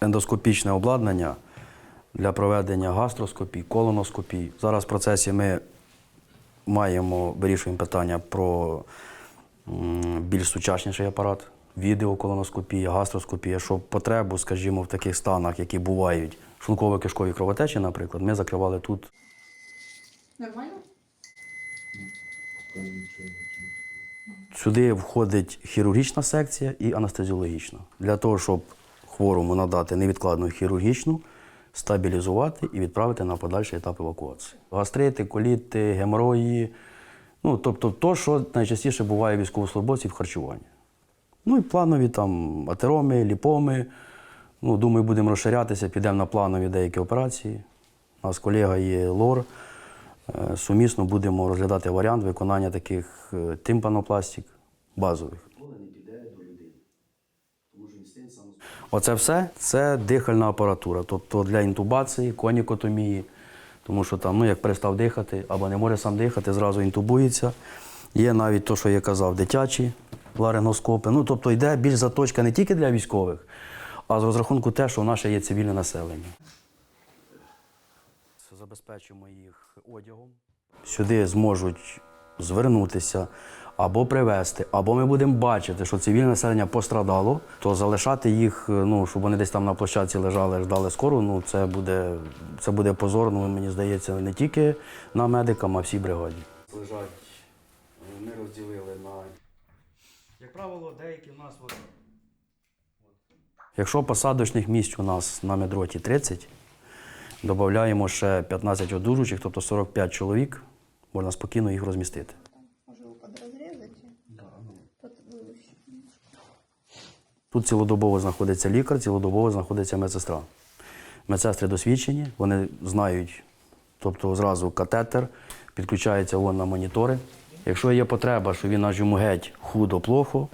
Ендоскопічне обладнання для проведення гастроскопій, колоноскопій. Зараз в процесі ми маємо, вирішуємо питання про більш сучасніший апарат, відеоколоноскопія, гастроскопія, щоб потребу, скажімо, в таких станах, які бувають, шлунково-кишкові кровотечі, наприклад, ми закривали тут. Нормально? Сюди входить хірургічна секція і анестезіологічна. Для того, щоб хворому надати невідкладну хірургічну, стабілізувати і відправити на подальший етап евакуації. Гастрити, коліти, геморої, ну тобто то, що найчастіше буває військовослужбовців в харчуванні. Ну і планові там атероми, ліпоми. Ну, думаю, будемо розширятися, підемо на планові деякі операції. У нас колега є лор. Е, Сумісно будемо розглядати варіант виконання таких е, тимпанопластик базових. Оце все це дихальна апаратура, тобто для інтубації, конікотомії, тому що там, ну, як перестав дихати або не може сам дихати, зразу інтубується. Є навіть те, що я казав, дитячі ларингоскопи. Ну, тобто йде більш заточка не тільки для військових, а з розрахунку те, що в нас є цивільне населення. Забезпечимо їх одягом. Сюди зможуть звернутися або привезти, або ми будемо бачити, що цивільне населення пострадало, то залишати їх, е, ну, щоб вони десь там на площадці лежали, ждали скору, ну це буде, це буде позорно, мені здається, не тільки на медикам, а всій бригаді. Лежать, е, ми розділили на. Як правило, деякі в нас. Якщо посадочних місць у нас на медроті 30, додаємо ще 15 одужучих, тобто 45 чоловік, можна спокійно їх розмістити. Може його? Тут. Цілодобово знаходиться лікар, цілодобово знаходиться медсестра. Медсестри досвідчені, вони знають, тобто зразу катетер, підключається вон на монітори. Якщо є потреба, що він аж йому геть худо, плохо,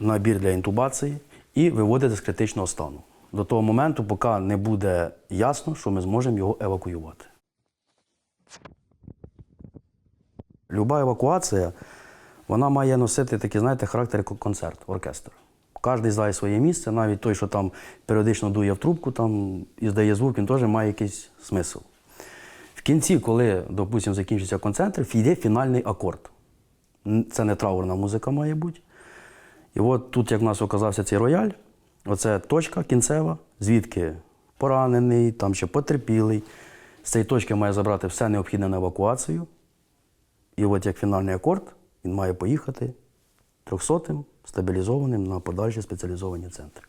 набір для інтубації і виводити з критичного стану. До того моменту, поки не буде ясно, що ми зможемо його евакуювати. Люба евакуація, вона має носити такий, знаєте, характер концерт, оркестр. Кожен знає своє місце, навіть той, що там періодично дує в трубку там, і здає звук, він теж має якийсь смисл. В кінці, коли, допустимо, закінчиться концерт, йде фінальний акорд. Це не траурна музика має бути. І от тут, як в нас оказався цей рояль, оце точка кінцева, звідки поранений, там ще потерпілий. З цієї точки має забрати все необхідне на евакуацію. І от як фінальний акорд, він має поїхати трьохсотим, стабілізованим на подальші спеціалізовані центри.